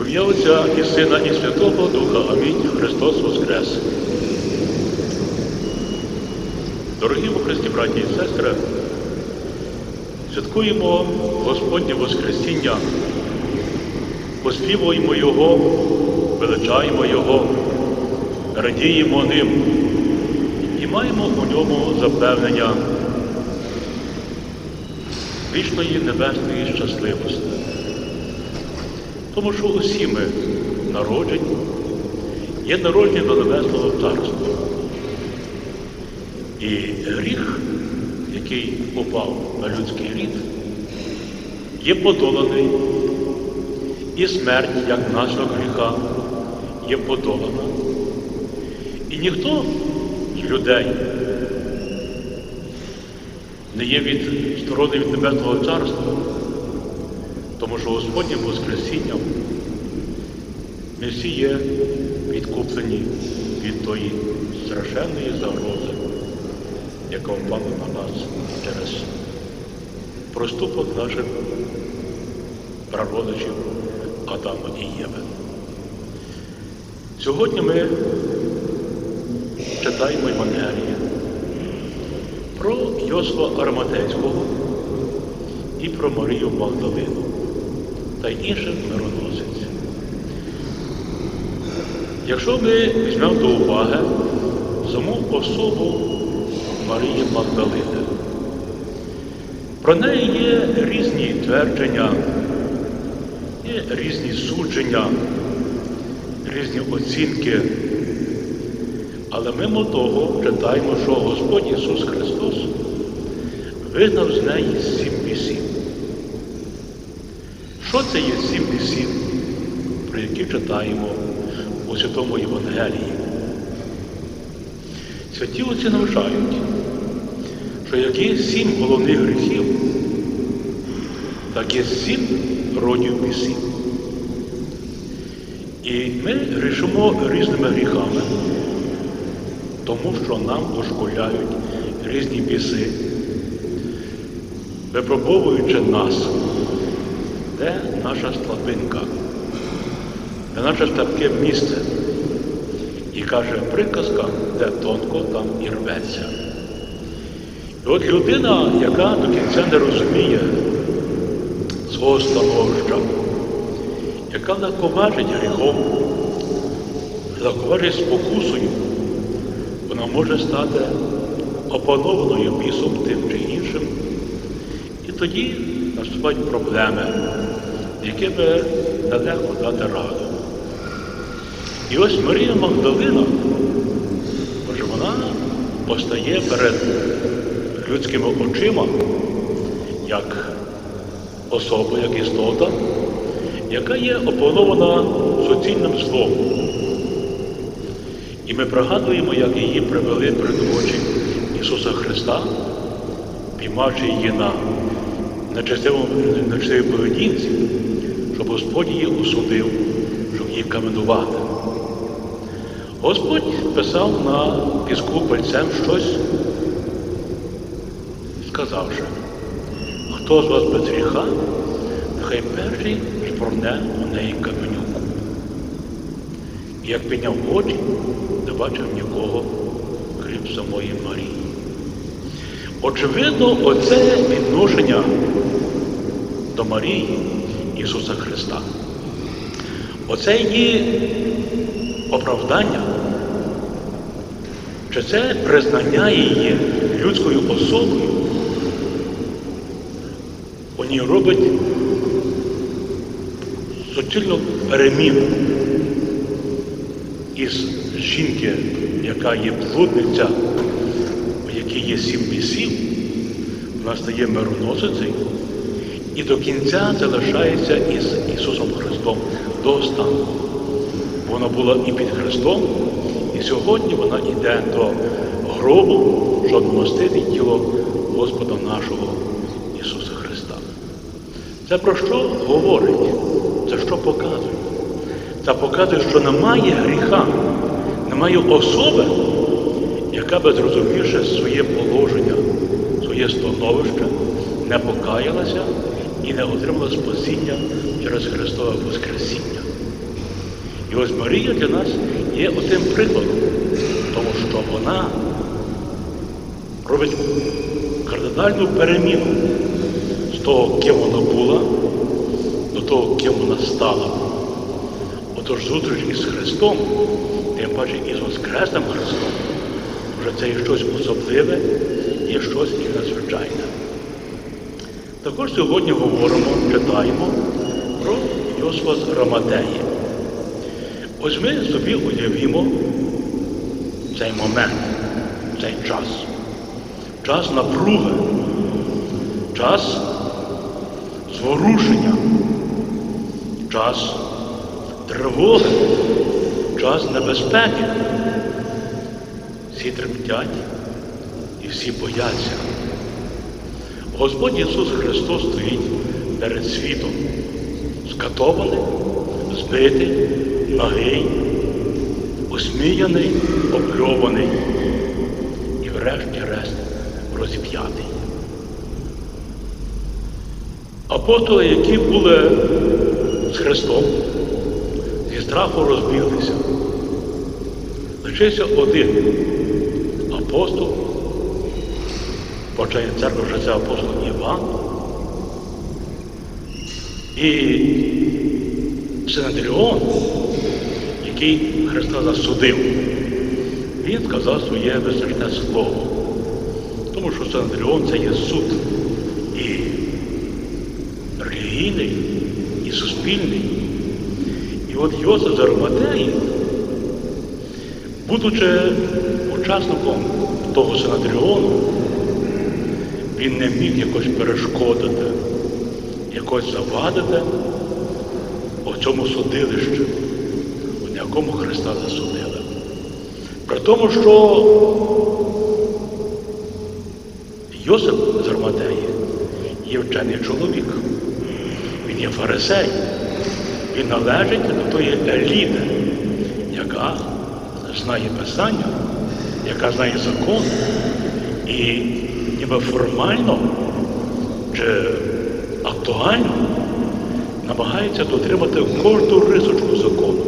Ім'я Отця і Сина, і Святого Духа. Амінь. Христос Воскрес. Дорогі у Христі, браті і сестри, святкуємо Господнє Воскресіння, оспівуємо Його, величаємо Його, радіємо ним і маємо у ньому запевнення вічної небесної щасливості. Тому що усі ми народжені, є народжені до Небесного Царства. І гріх, який упав на людський рід, є подоланий, і смерть, як наслідок гріха, є подолана. І ніхто з людей не є від сторони від Небесного Царства, тому що Господнім Воскресінням ми всі є відкуплені від тої страшенної загрози, яка впала на нас через проступок наших прародичів Адама і Єви. Сьогодні ми читаємо Євангеліє про Йосифа Ароматейського і про Марію Магдалину та й інших мироносиць. Якщо ми візьмемо до уваги саму особу Марії Магдалини, про неї є різні твердження, є різні судження, різні оцінки. Але мимо того читаємо, що Господь Ісус Христос вигнав з неї сім бісів. Це є сім бісів, про які читаємо у Святому Євангелії? Святі отці навчають, що як є сім головних гріхів, так є сім родів бісів. І ми грішимо різними гріхами, тому що нам дошкуляють різні біси, випробовуючи нас, де наша слабинка, де наше слабке місце. І каже приказка, де тонко, там і рветься. І от людина, яка до кінця не розуміє свого становища, яка легковажить гріхом, легковажить спокусою, вона може стати опанованою бісом тим чи іншим. І тоді наступають проблеми, якими нелегко дати раду. І ось Марія Магдалина, може вона постає перед людськими очима як особа, як істота, яка є опанована суцільним злом. І ми пригадуємо, як її привели перед очі Ісуса Христа, піймавши її на нечестивій поведінці, щоб Господь її осудив, щоб її каменувати. Господь писав на піску пальцем щось, сказавши, хто з вас без гріха, нехай перший шпорне у неї каменюку. І як підняв очі, не бачив нікого, крім самої Марії. Очевидно, оце відношення до Марії Ісуса Христа. Оце її оправдання, чи це признання її людською особою, у ній робить суцільну переміну із жінки, яка є блудниця, у якій є сім бісів, вона стає мироносицею і до кінця залишається із Ісусом Христом до останку. Вона була і під Христом, і сьогодні вона йде до гробу, щоб вмостити тіло Господа нашого Ісуса Христа. Це про що говорить? Це що показує? Це показує, що немає гріха, немає особи, яка би зрозумівши своє положення, своє становище, не покаялася і не отримала спасіння через Христове Воскресіння. І ось Марія для нас є отим прикладом, тому що вона робить кардинальну переміну з того, ким вона була, до того, ким вона стала. Отож зустріч із Христом, тим паче із Воскресним Христом, вже це є щось особливе, є щось і надзвичайне. Також сьогодні говоримо, читаємо про Йосифа з Рамадеї. Ось ми собі уявімо цей момент, цей час. Час напруги, час зворушення, час тривоги, час небезпеки. Всі тремтять і всі бояться. Господь Ісус Христос стоїть перед світом, скатований, збитий, нагий, осміяний, обльований і врешті-решт розіп'ятий. Апостоли, які були з Христом, зі страху розбіглися. Лишився один апостол, почає церква, що це апостол Іван. І Синедріон, який Христа засудив, він сказав своє визначне слово. Тому що Синедріон це є суд і релігійний, і суспільний. І от Йосиф з будучи учасником того Синадріону, він не міг якось перешкодити, якось завадити у цьому судилищі, у якому Христа засудили. При тому, що Йосип з Арматеї є вчений чоловік, він є фарисей, він належить до тої еліти, яка знає Писання, яка знає закон і ніби формально чи актуально намагається дотримати кожну рисочку закону.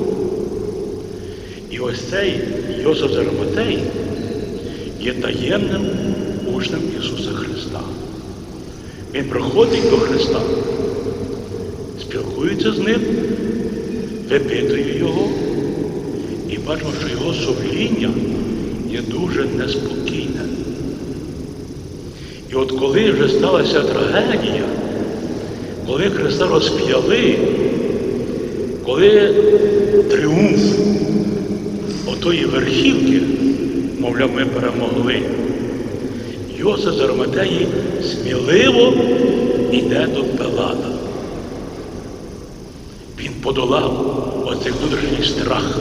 І ось цей Йосиф Зарамотей є таємним учнем Ісуса Христа. Він приходить до Христа, спілкується з ним, випитує його і бачимо, що його сумління є дуже неспокійне. І от коли вже сталася трагедія, коли Христа розп'яли, коли тріумф отої верхівки, мовляв, ми перемогли, Йосиф з сміливо йде до Пилата. Він подолав оцей внутрішній страх,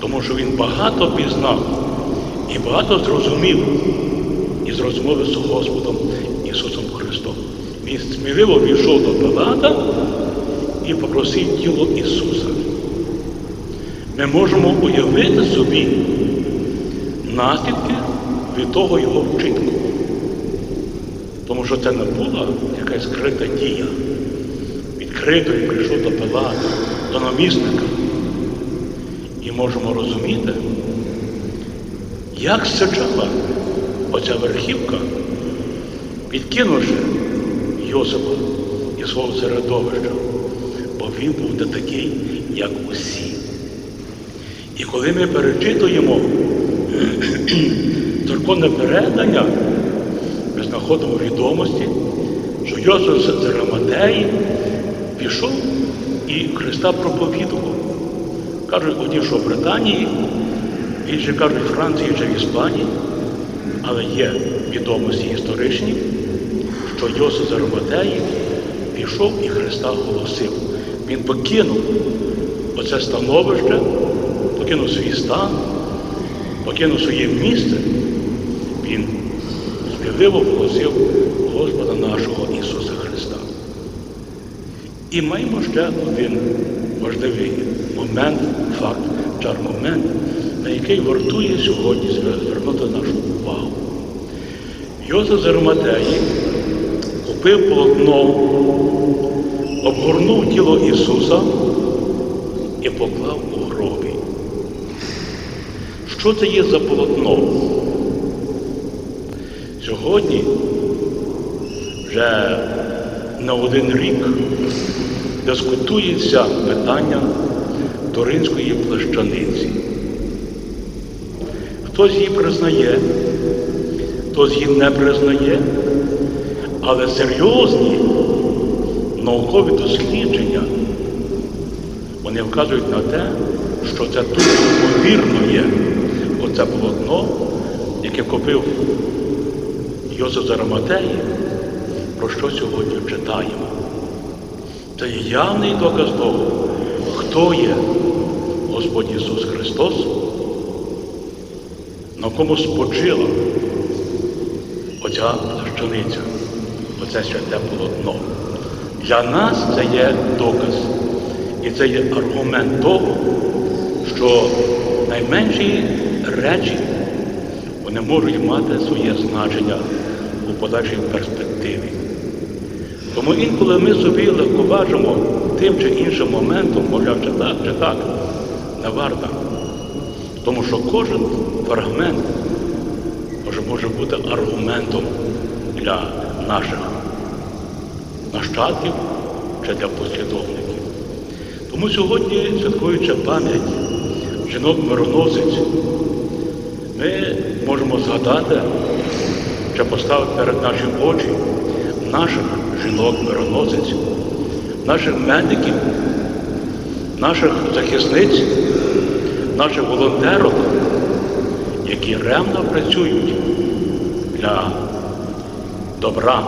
тому що він багато пізнав і багато зрозумів із розмови з Господом Ісусом Христом. Він сміливо війшов до Пилата і попросив тіло Ісуса. Ми можемо уявити собі наслідки від того його вчинку. Тому що це не була якась скрита дія. Відкрито він прийшов до Пилата, до намісника. І можемо розуміти, як сичала оця верхівка, підкинувши Йосипа і свого середовища, бо він був не такий, як усі. І коли ми перечитуємо церковне передання, ми знаходимо відомості, що Йосиф з пішов і Христа проповідував. Кажуть, одні, що в Британії, інші кажуть, в Франції чи в Іспанії, але є відомості історичні, що Йосиф з пішов і Христа голосив. Він покинув оце становище, покинув свій стан, покинув своє місце. Він сміливо голосив Господа нашого Ісуса Христа. І маємо ще один важливий момент, факт, чар момент, на який вартує сьогодні звернути нашу увагу. Йозеф з Ароматеї купив полотно, обгорнув тіло Ісуса і поклав у гробі. Що це є за полотно? Сьогодні вже на один рік дискутується питання Туринської плащаниці. Хтось її признає, хтось її не признає, але серйозні наукові дослідження вони вказують на те, що це тут повірно є оце полотно, яке купив Йосиф з Араматеї, про що сьогодні читаємо. Це явний доказ того, хто є Господь Ісус Христос, на кому спочила оця плащаниця, оце святе полотно. Для нас це є доказ. І це є аргумент того, що найменші речі вони можуть мати своє значення у подальшій перспективі. Тому інколи ми собі легковажимо тим чи іншим моментом, мовляв, чи так, чи так, не варто. Тому що кожен фрагмент може, може бути аргументом для наших нащадків чи для послідовників. Тому сьогодні, святкуючи пам'ять жінок-мироносиць, ми можемо згадати чи поставити перед наші очі наших жінок-мироносиць, наших медиків, наших захисниць, наших волонтерок, які ревно працюють для добра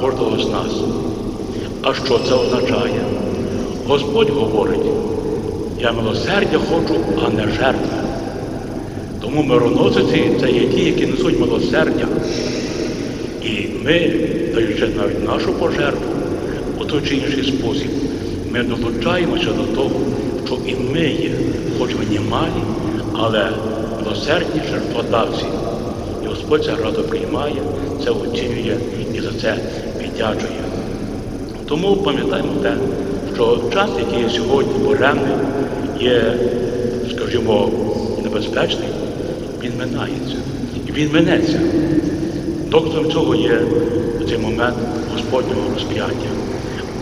кожного з нас. А що це означає? Господь говорить, я милосердя хочу, а не жертви. Тому мироносиці це є ті, які несуть милосердя. І ми, даючи навіть нашу пожертву у той чи інший спосіб, ми долучаємося до того, що і ми є, хоч і малі, але милосердні жертводавці. І Господь це радо приймає, це оцінює і за це віддячує. Тому пам'ятаємо те, що час, який є сьогодні буремний, є, скажімо, небезпечний, він минається. І він минеться. Доказом цього є цей момент Господнього розп'яття.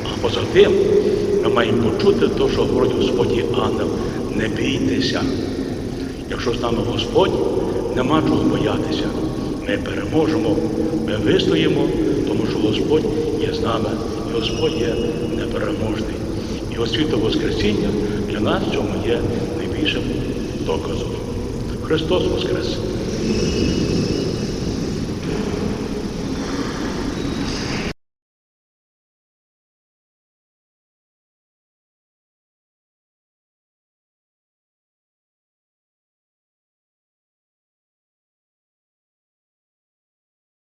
А поза тим ми маємо почути те, що говорить Господь ангел, не бійтеся. Якщо з нами Господь, нема чого боятися. Ми переможемо, ми вистоїмо, тому що Господь є з нами, і Господь є непереможний. І освіта Воскресіння для нас в цьому є найбільшим доказом. Христос Воскрес!